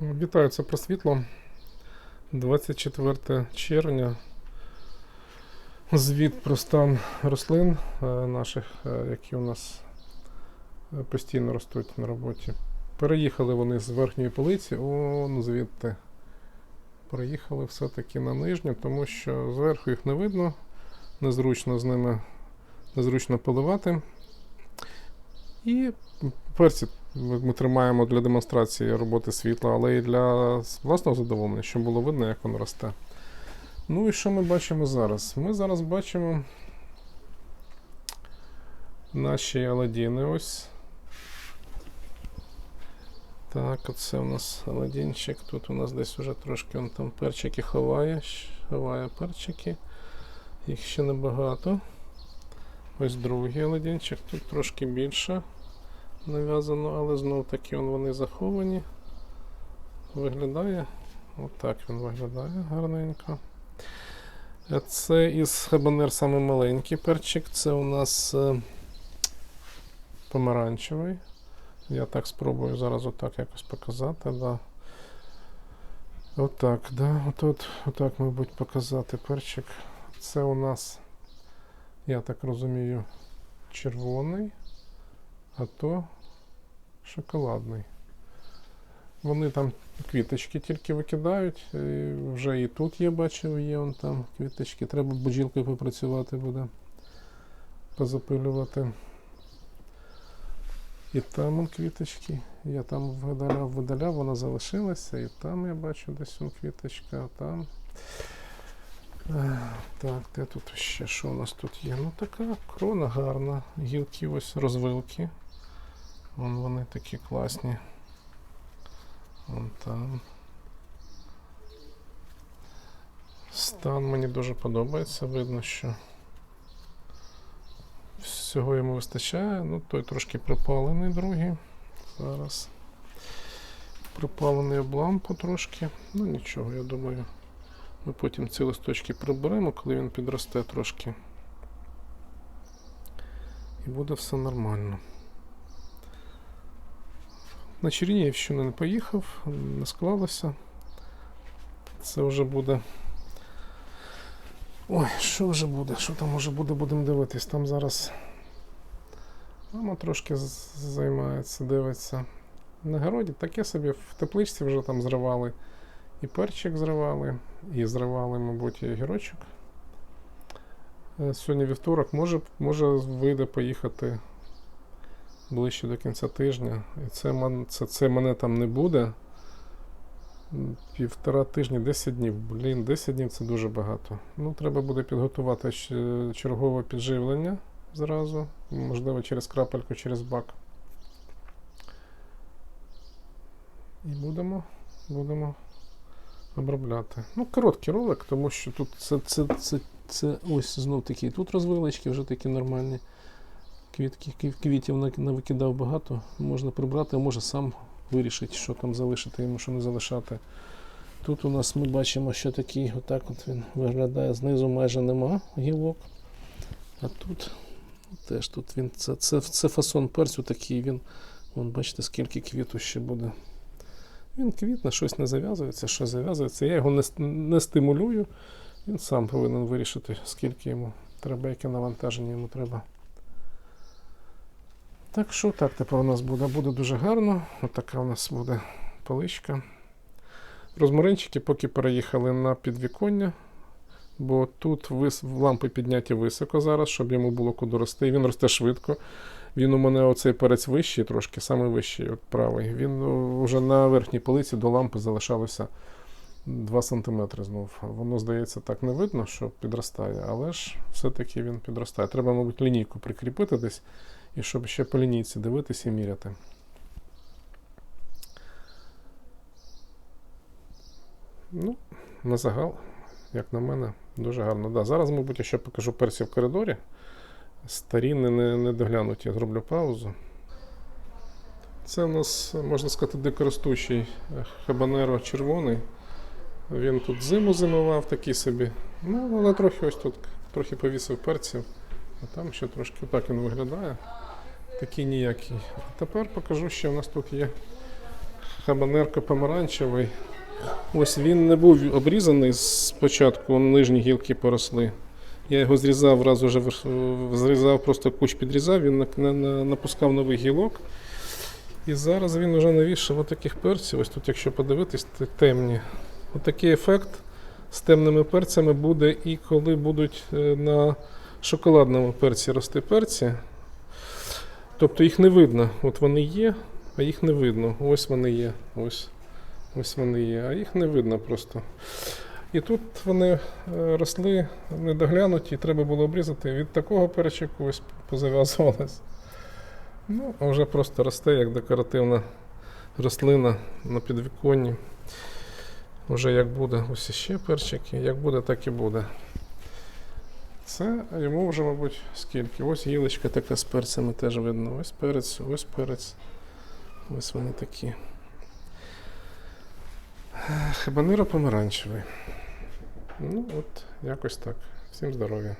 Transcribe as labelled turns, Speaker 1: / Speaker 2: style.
Speaker 1: Вітаю, це про світло. 24 червня. Звіт про стан рослин е, наших, е, які у нас е, постійно ростуть на роботі. Переїхали вони з верхньої полиці, он звідти. Переїхали все-таки на нижню, тому що зверху їх не видно, незручно з ними незручно поливати. І перці ми, тримаємо для демонстрації роботи світла, але і для власного задоволення, щоб було видно, як воно росте. Ну і що ми бачимо зараз? Ми зараз бачимо наші аладіни ось. Так, оце у нас аладінчик. Тут у нас десь вже трошки он там перчики ховає. Ховає перчики. Їх ще небагато. Ось другий аладінчик, тут трошки більше нав'язано, але знов таки вони заховані. Виглядає. Отак він виглядає гарненько. Е, Це із хабанер саме маленький перчик. Це у нас е, помаранчевий. Я так спробую зараз отак якось показати. Да. Отак, да. Отут, отак, мабуть, показати перчик. Це у нас, я так розумію, червоний, а то шоколадний. Вони там квіточки тільки викидають. І вже і тут є, бачив, є он там квіточки. Треба бджілкою попрацювати буде. Позапилювати. І там он квіточки. Я там видаляв, видаляв, вона залишилася. І там я бачу десь он квіточка, а там. Е, Так, де тут ще? Що у нас тут є? Ну така крона гарна. Гілки ось розвилки. Вон вони такі класні. Вон там. Стан мені дуже подобається. Видно, що всього йому вистачає. Ну, той трошки припалений другий. Зараз. Припалений об лампу трошки. Ну нічого, я думаю. Ми потім ці листочки приберемо, коли він підросте трошки. І буде все нормально. На Чернігівщину не поїхав, не склалося. Це вже буде. Ой, що вже буде? Що там вже буде, будемо дивитись. Там зараз мама трошки займається, дивиться. На городі таке собі в тепличці вже там зривали. І перчик зривали, і зривали, мабуть, і огірочок. Е, Сьогодні вівторок, може, може вийде поїхати ближче до кінця тижня. І це, це, це мене там не буде. Півтора тижні, 10 днів. Блін, 10 днів це дуже багато. Ну, треба буде підготувати чергове підживлення зразу. Можливо, через крапельку, через бак. І будемо, будемо обробляти. Ну, короткий ролик, тому що тут це, це, це, це ось знов такі тут розвилочки, вже такі нормальні. Квітки, квітів на- навикидав багато, можна прибрати, а може сам вирішити, що там залишити йому, що не залишати. Тут у нас ми бачимо, що такий, отак от він виглядає. Знизу майже нема гілок. А тут теж тут він. Це, це, це фасон перцю такий, він. Вон, бачите, скільки квіту ще буде. Він квітне, щось не зав'язується, щось зав'язується. Я його не, не стимулюю. Він сам повинен вирішити, скільки йому треба, яке навантаження йому треба. Так що так тепер у нас буде. Буде дуже гарно. Отака у нас буде поличка. Розмаринчики поки переїхали на підвіконня, бо тут вис... лампи підняті високо зараз, щоб йому було куди рости. Він росте швидко. Він у мене оцей перець вищий, трошки, саме вищий, от правий. Він ну, вже на верхній полиці до лампи залишалося 2 см знов. Воно, здається, так не видно, що підростає, але ж все-таки він підростає. Треба, мабуть, лінійку прикріпити десь, і щоб ще по лінійці дивитися і міряти. Ну, на загал, як на мене, дуже гарно. Да, зараз, мабуть, я ще покажу персі в коридорі. Старі, не, не, не доглянуті. Зроблю паузу. Це у нас, можна сказати, дикоростущий е, хабанеро червоний. Він тут зиму зимував такий собі. Ну, але трохи ось тут трохи повісив перців. А там ще трошки отак він виглядає. Такий ніякий. Тепер покажу, що в нас тут є хабанерко помаранчевий. Ось він не був обрізаний спочатку, нижні гілки поросли. Я його зрізав, раз уже зрізав, просто куч підрізав, він на- на- на- напускав новий гілок. І зараз він вже навішав отаких перців. Ось тут, якщо подивитись, те- темні. Отакий ефект з темними перцями буде і коли будуть е, на шоколадному перці рости перці. Тобто їх не видно. От вони є, а їх не видно. Ось вони є. Ось, ось вони є, а їх не видно просто. І тут вони е, росли недоглянуті, треба було обрізати. Від такого перчику ось позав'язувалось. Ну, а вже просто росте як декоративна рослина на підвіконні. Вже як буде, ось іще перчики, як буде, так і буде. Це йому вже, мабуть, скільки. Ось гілочка така з перцями теж видно. Ось перець, ось перець. Ось вони такі. Хабанеро помаранчевий. Ну, от, якось так. Всім здоров'я.